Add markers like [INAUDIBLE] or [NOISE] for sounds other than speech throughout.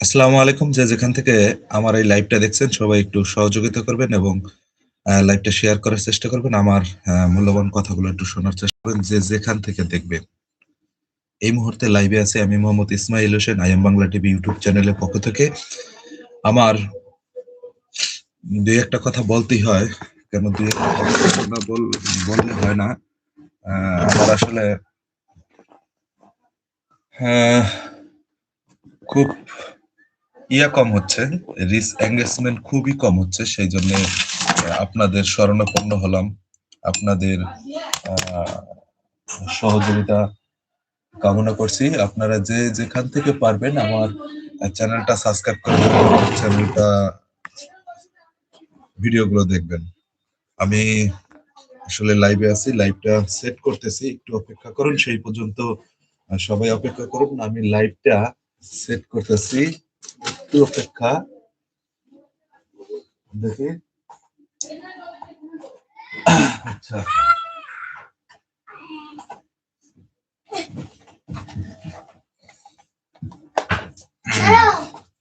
আসসালামু আলাইকুম, যে যেখান থেকে আমার এই লাইভটা দেখছেন, সবাই একটু সহযোগিতা করবেন এবং লাইভটা শেয়ার করার চেষ্টা করবেন। আমার মূল্যবান কথাগুলো একটু শোনার চেষ্টা করবেন। যে যেখান থেকে দেখবেন। এই মুহূর্তে লাইভে আছে আমি Mohammad Ismail Hossain I M Bangla TV YouTube চ্যানেলের পক্ষ থেকে। আমার দুই একটা কথা বলতেই হয়। কেন দুই একটা কথা বল- বললে হয় না। আমার আসলে খুব ইয়া কম হচ্ছে রিস এঙ্গেজমেন্ট খুবই কম হচ্ছে, সেই জন্য আপনাদের শরণাপন্ন হলাম। আপনাদের সহযোগিতা কামনা করছি। আপনারা যে যেখান থেকে পারবেন আমার চ্যানেলটা সাবস্ক্রাইব আমার চ্যানেলটা ভিডিওগুলো দেখবেন। আমি আসলে লাইভে আছি লাইভটা সেট করতেছি, একটু অপেক্ষা করুন, সেই পর্যন্ত সবাই অপেক্ষা করুন আমি লাইভটা সেট করতেছি। একটু অপেক্ষা। দেখি। আচ্ছা।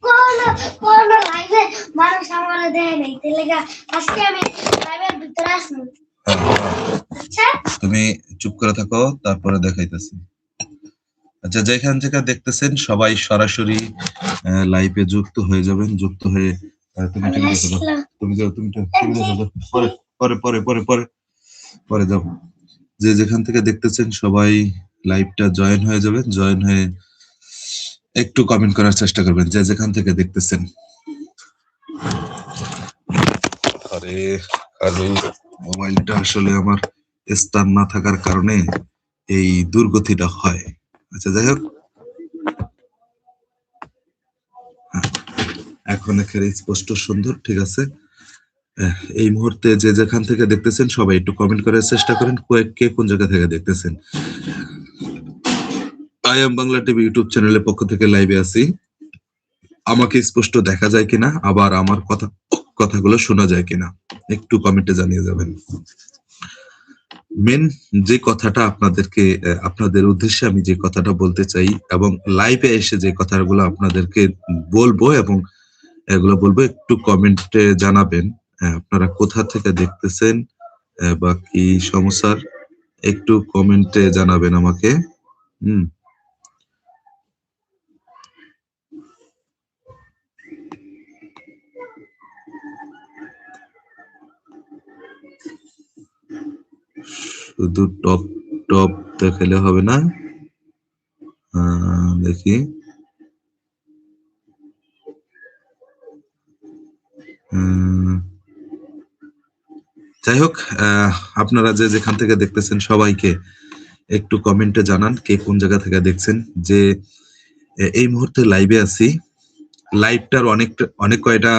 কোন কোন লাইভে মানুষ আমার দেয় নাই। আজকে আমি লাইভের ভিতরে আসব। হ্যাঁ, হ্যাঁ। আচ্ছা। তুমি চুপ করে থাকো তারপরে দেখাইতেছি। আচ্ছা যেখান থেকে দেখতেছেন সবাই সরাসরি লাইভে যুক্ত হয়ে যাবেন যুক্ত হয়ে তুমি যাও। তুমি তুমি যাও। পরে পরে পরে পরে পরে পরে যাও যে যেখান থেকে দেখতেছেন সবাই লাইভটা জয়েন হয়ে যাবেন জয়েন হয়ে একটু কমেন্ট করার চেষ্টা করবেন যে যেখান থেকে দেখতেছেন আরে আরে মোবাইলটা আসলে আমার স্থান না থাকার কারণে এই দুর্গতিটা হয় আচ্ছা যাই হোক। হ্যাঁ, এখন এখানে স্পষ্ট সুন্দর ঠিক আছে? এই মুহূর্তে যে যেখান থেকে দেখতেছেন সবাই একটু কমেন্ট করার চেষ্টা করেন কে কোন জায়গা থেকে দেখতেছেন। I M Bangla TV YouTube চ্যানেলের পক্ষ থেকে লাইভে আছি। আমাকে স্পষ্ট দেখা যায় কিনা আবার আমার কথা কথাগুলো শোনা যায় কিনা একটু কমেন্টে জানিয়ে যাবেন। মেন যে কথাটা আপনাদেরকে আপনাদের উদ্দেশ্যে আমি যে কথাটা বলতে চাই এবং লাইভে এসে যে কথাগুলো আপনাদেরকে বলব এবং এগুলো বলব, একটু কমেন্টে জানাবেন আপনারা কোথা থেকে দেখতেছেন বা কি সমস্যার, একটু কমেন্টে জানাবেন আমাকে, হুম। শুধু টপ টপ দেখালে হবে না। দেখি। যাই হোক আপনারা যে যেখান থেকে দেখতেছেন সবাইকে একটু কমেন্টে জানান কে কোন জায়গা থেকে দেখছেন। যে এই মুহূর্তে লাইভে আছি। লাইভটার অনেকটা অনেক কয়টা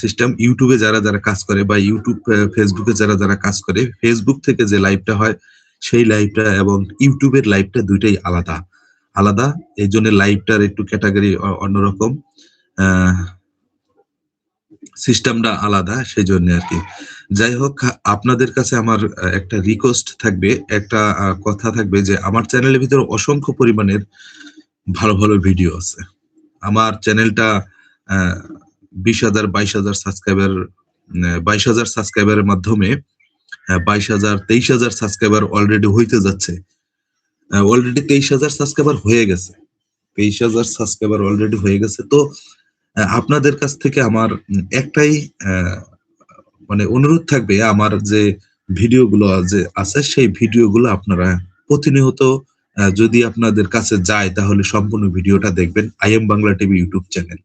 সিস্টেম ইউটিউবে যারা যারা কাজ করে বা ইউটিউব ফেসবুকে যারা যারা কাজ করে ফেসবুক থেকে যে লাইভটা হয়, সেই লাইভটা এবং ইউটিউবের লাইভটা দুইটাই আলাদা। আলাদা, এই জন্য লাইভটার একটু ক্যাটাগরি অন্যরকম সিস্টেমটা আলাদা, সেই জন্য আর কি। যাই হোক, আপনাদের কাছে আমার একটা রিকোয়েস্ট থাকবে, একটা কথা থাকবে যে আমার চ্যানেলের ভিতরে অসংখ্য পরিমাণের ভালো ভালো ভিডিও আছে। আমার চ্যানেলটা বিশ হাজার, বাইশ হাজার সাবস্ক্রাইবার বাইশ হাজার সাবস্ক্রাইবারের মাধ্যমে বাইশ হাজার, তেইশ হাজার সাবস্ক্রাইবার অলরেডি হইতে যাচ্ছে। অলরেডি তেইশ হাজার সাবস্ক্রাইবার হয়ে গেছে। তেইশ হাজার সাবস্ক্রাইবার অলরেডি হয়ে গেছে। তো আপনাদের কাছ থেকে আমার একটাই মানে অনুরোধ থাকবে, আমার যে ভিডিওগুলো যে আছে, সেই ভিডিওগুলো আপনারা প্রতিনিয়ত যদি আপনাদের কাছে যায়, তাহলে সম্পূর্ণ ভিডিওটা দেখবেন। I M Bangla TV YouTube channel.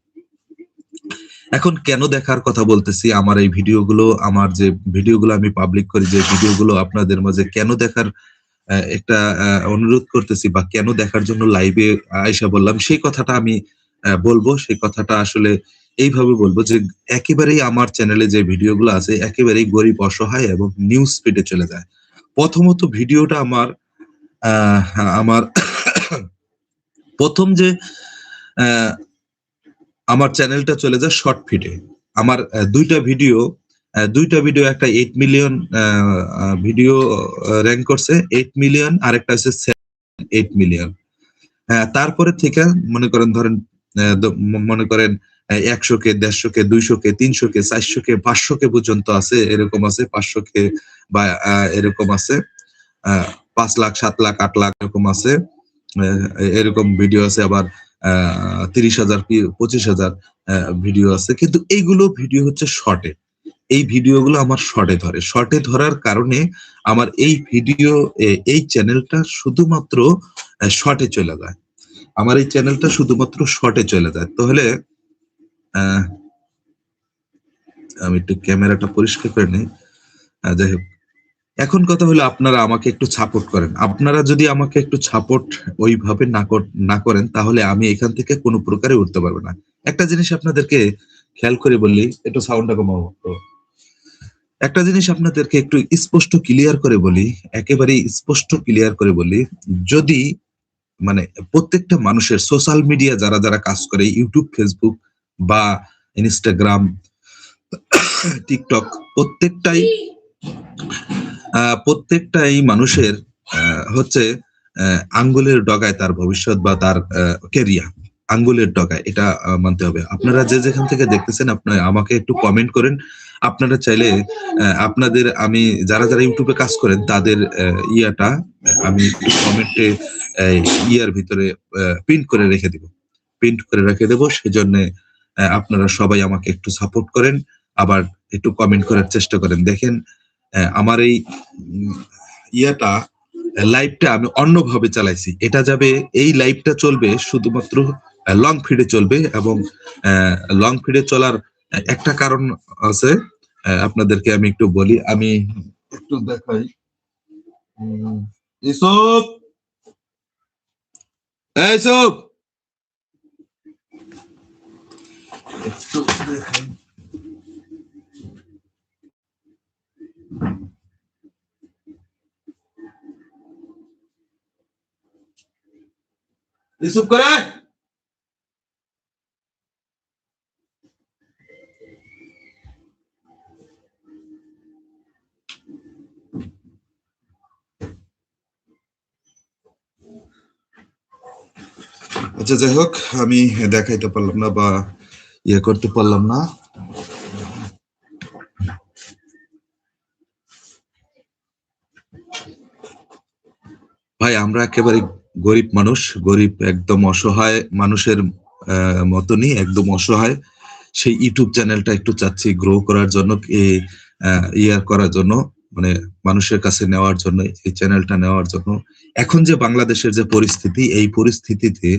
এখন কেন দেখার কথা বলতেছি? আমার এই ভিডিওগুলো, আমার যে ভিডিওগুলো আমি পাবলিক করি, যে ভিডিওগুলো আপনাদের মাঝে কেন দেখার একটা অনুরোধ করতেছি বা কেন দেখার জন্য লাইভে আয়সা বললাম, সেই কথাটা আমি বলব। সেই কথাটা আসলে এইভাবে বলব যে একেবারেই আমার চ্যানেলে যে ভিডিওগুলো আছে, একেবারেই গরিব, অসহায় এবং নিউজ স্পিডে চলে যায়। প্রথমত ভিডিওটা আমার আমার, প্রথম যে আমার চ্যানেলটা চলে যায় শর্ট ফিডে আমার দুইটা ভিডিও দুইটা ভিডিও একটা এইট মিলিয়ন ভিডিও র্যাঙ্ক করছে এইট মিলিয়ন আর একটা হচ্ছে এইট মিলিয়ন তারপরে থেকে মনে করেন, ধরেন মনে করেন একশো কে দেড়শো কে দুইশো কে তিনশো কে চারশো কে পাঁচশো কে পর্যন্ত আছে, এরকম আছে পাঁচশো কে বা এরকম আছে পাঁচ লাখ, সাত লাখ, আট লাখ, এরকম আছে এরকম ভিডিও আছে আবার তিরিশ হাজার পঁচিশ হাজার ভিডিও আছে। কিন্তু এইগুলো ভিডিও হচ্ছে শর্টে এই ভিডিওগুলো আমার শর্টে ধরে। শর্টে ধরার কারণে আমার এই ভিডিও এই চ্যানেলটা শুধুমাত্র শর্টে চলে যায়। আমার এই চ্যানেলটা শুধুমাত্র শর্টে চলে যায়। তাহলে আমি একটু ক্যামেরাটা পরিষ্কার করে নিই। যাই হোক। এখন কথা হলো আপনারা আমাকে একটু সাপোর্ট করেন। আপনারা যদি আমাকে একটু সাপোর্ট ওইভাবে না কর- না করেন, তাহলে আমি এখান থেকে কোনো প্রকারে উঠতে পারব না। একটা জিনিস আপনাদেরকে খেয়াল করে বললি, একটু সাউন্ডটা কমাবো একটা জিনিস আপনাদেরকে একটু স্পষ্ট ক্লিয়ার করে বলি একেবারে স্পষ্ট ক্লিয়ার করে বলি, যদি মানে প্রত্যেকটা মানুষের সোশ্যাল মিডিয়া যারা যারা কাজ করে ইউটিউব ফেসবুক বা ইনস্টাগ্রাম টিকটক [COUGHS] প্রত্যেকটাই প্রত্যেকটাই মানুষের হচ্ছে আঙ্গুলের ডগায় তার ভবিষ্যৎ বা তার কেরিয়ার আঙ্গুলের ডগায়, এটা মানতে হবে। আপনারা যে যেখান থেকে দেখতেছেন আপনারা আমাকে একটু কমেন্ট করেন। আপনারা চাইলে আপনাদের, আমি যারা যারা ইউটিউবে কাজ করেন, তাদের ইয়াটা আমি কমেন্টে ইয়ার ভিতরে প্রিন্ট করে রেখে দিব। প্রিন্ট করে রেখে দেবো, সেজন্য আপনারা সবাই আমাকে একটু সাপোর্ট করেন। আবার একটু কমেন্ট করার চেষ্টা করেন। দেখেন আমার এই ইয়াটা লাইভটা আমি অন্যভাবে চালাইছি। এটা যাবে এই লাইভটা চলবে শুধুমাত্র লং ফিডে চলবে এবং লং ফিডে চলার একটা কারণ আছে আপনাদেরকে আমি একটু বলি। আমি একটু দেখাই। উম, ইসুপ এই ইসুপ একটু দেখাই। ইসুপ করে। আচ্ছা যাই হোক আমি দেখাইতে পারলাম না বা ইয়ে করতে পারলাম না। আমরা একেবারে গরিব মানুষ, গরিব একদম অসহায় মানুষের মতনই, একদম অসহায়। সেই ইউটিউব চ্যানেলটা একটু চাচ্ছি গ্রো করার জন্য ইয়ার করার জন্য মানে মানুষের কাছে নেওয়ার জন্য, এই চ্যানেলটা নেওয়ার জন্য। এখন যে বাংলাদেশের যে পরিস্থিতি, এই পরিস্থিতিতে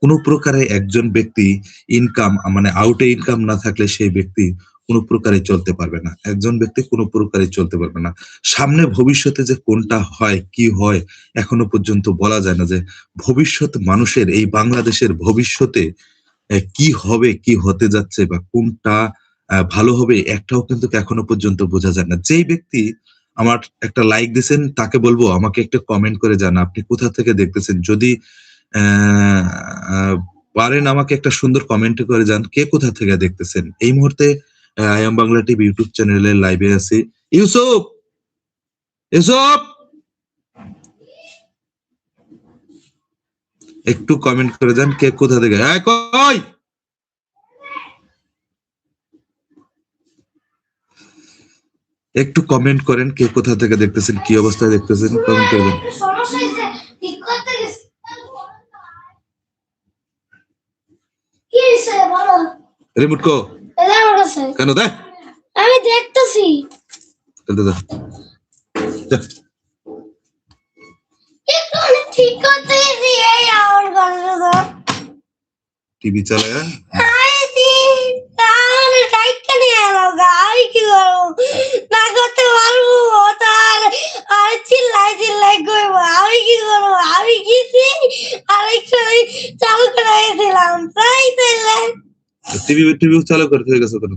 কোনো প্রকারে একজন ব্যক্তি ইনকাম মানে আউটে ইনকাম না থাকলে সেই ব্যক্তি কোনো প্রকারে চলতে পারবে না। একজন ব্যক্তি কোনো প্রকারে চলতে পারবে না। সামনে ভবিষ্যতে যে কোনটা হয়, কি হয়, এখনও পর্যন্ত বলা যায় না যে ভবিষ্যৎ মানুষের, এই বাংলাদেশের ভবিষ্যতে কি হবে, কি হতে যাচ্ছে বা কোনটা ভালো হবে, একটাও কিন্তু এখনও পর্যন্ত বোঝা যায় না। যেই ব্যক্তি আমার একটা লাইক দিয়েছেন, তাকে বলব, আমাকে একটা কমেন্ট করে জানা আপনি কোথা থেকে দেখতেছেন? যদি পারেন আমাকে একটা সুন্দর কমেন্ট করে যান, কে কোথা থেকে দেখতেছেন? এই মুহূর্তে I M Bangla TV YouTube চ্যানেলে লাইভে আছি। ইউসুফ! ইউসুফ! একটু কমেন্ট করে যান কে কোথা থেকে? এই কই? একটু কমেন্ট করেন কে কোথা থেকে দেখতেছেন কি অবস্থায় দেখতেছেন কমেন্ট করে বলো? রিমোট কো। এটা কেন দে। আমি দেখতেছি। ঠিক করতে এই আমার কাছে টিভি গা। আমি কি করব? না পারব। তার আর চিল্লাই চিল্লাই করব আমি কি করব? আমি গেছি। আরেকটা চালু করে গেছিলাম তাই তাইলে টিভি টিভি চালু করতে হয়ে গেছে কেন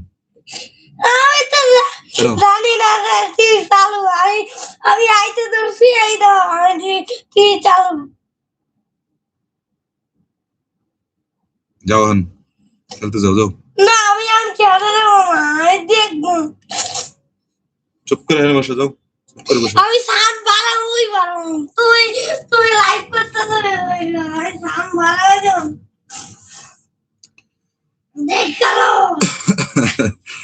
আমি তো জা- কেন জানি না কি চালু আমি আমি আইতে ধরছি এই দাও আমি কি চালু যাও হন খেলতে যাও যাও না আমি আমি খেতে দেবো না আমি দেখব চুপ করে হেনে বসে যাও চুপ করে বসে আমি সাত বাড়াবোই বাড়াবো তুই তুই লাইভ করতে ধরে দাম বাড়াবে কেন দেখ কালো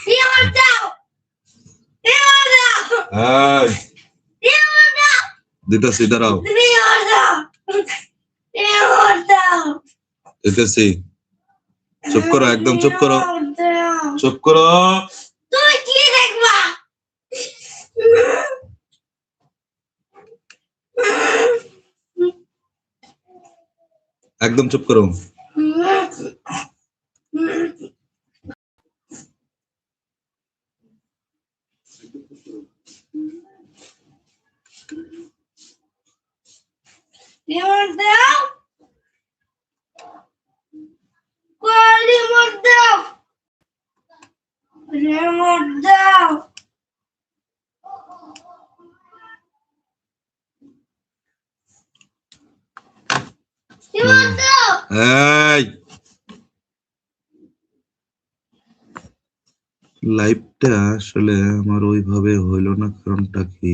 রিমোট দাও রিমোট দাও রিমোট দাও দিতেছি দাঁড়াও। দিতেছি। চুপ করো একদম চুপ করো। চুপ করো। তুমি কি দেখবা? একদম চুপ করো রিমোট দাও কই রিমোট দাও রিমোট দাও রিমোট দাও এই। লাইভটা আসলে আমার ওইভাবে হইল না, কারণটা কি?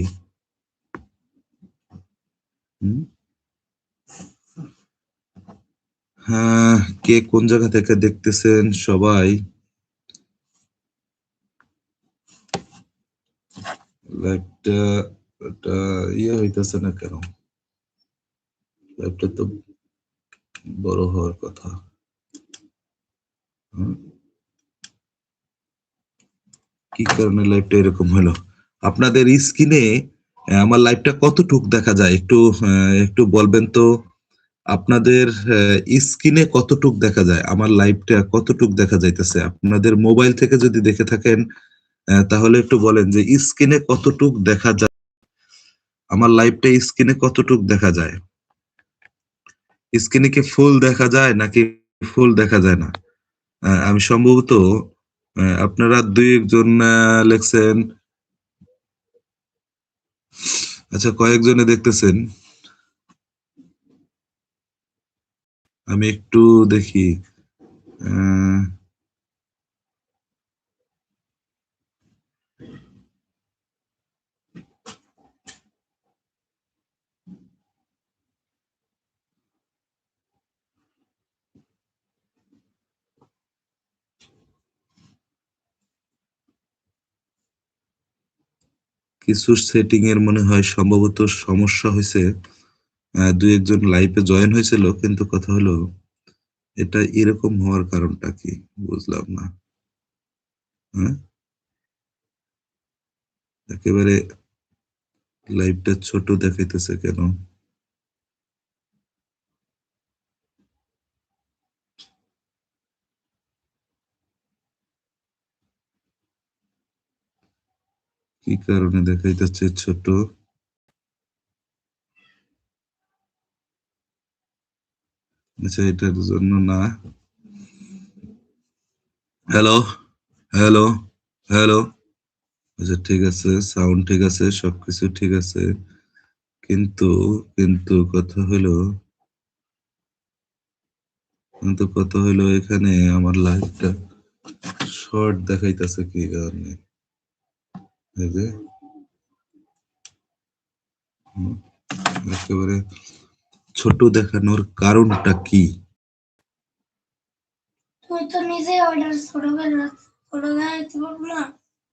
হ্যাঁ কে কোন জায়গা থেকে দেখতেছেন সবাই? লাইভটা ইয়ে হইতেছে না কেন? লাইভটা তো বড় হওয়ার কথা। কি কারণে লাইভটা এরকম হলো? আপনাদের স্ক্রিনে আমার লাইভটা কতটুক দেখা যায়? একটু একটু বলবেন তো? আপনাদের স্ক্রিনে কতটুক দেখা যায়? আমার লাইভটা কতটুক দেখা যাইতেছে? আপনাদের মোবাইল থেকে যদি দেখে থাকেন তাহলে একটু বলেন যে স্ক্রিনে কতটুক দেখা যায়? আমার লাইভটা স্ক্রিনে কতটুক দেখা যায়? স্ক্রিনে কি ফুল দেখা যায় নাকি ফুল দেখা যায় না? আমি সম্ভবত আপনারা দুই একজন লেখছেন। আচ্ছা কয়েকজনে দেখতেছেন। আমি একটু দেখি। আহ, কিছু সেটিং এর মনে হয় সম্ভবত সমস্যা হয়েছে দুই একজন লাইভে জয়েন হয়েছিল, কিন্তু কথা হলো, এটা এরকম হওয়ার কারণটা কি? বুঝলাম না। হ্যাঁ? একেবারে লাইভটা ছোট দেখাইতেছে কেন? কি কারণে দেখাইতেছে ছোট? আচ্ছা এটার জন্য না। হ্যালো হ্যালো হ্যালো আচ্ছা ঠিক আছে সাউন্ড ঠিক আছে, সবকিছু ঠিক আছে। কিন্তু কিন্তু কথা হলো, কিন্তু কথা হলো এখানে আমার লাইভটা শর্ট দেখাইতেছে কি কারণে? যে একেবারে ছোট দেখানোর কারণটা কি? তুই তো নিজে অর্ডার ছোট করে ছোট করে না।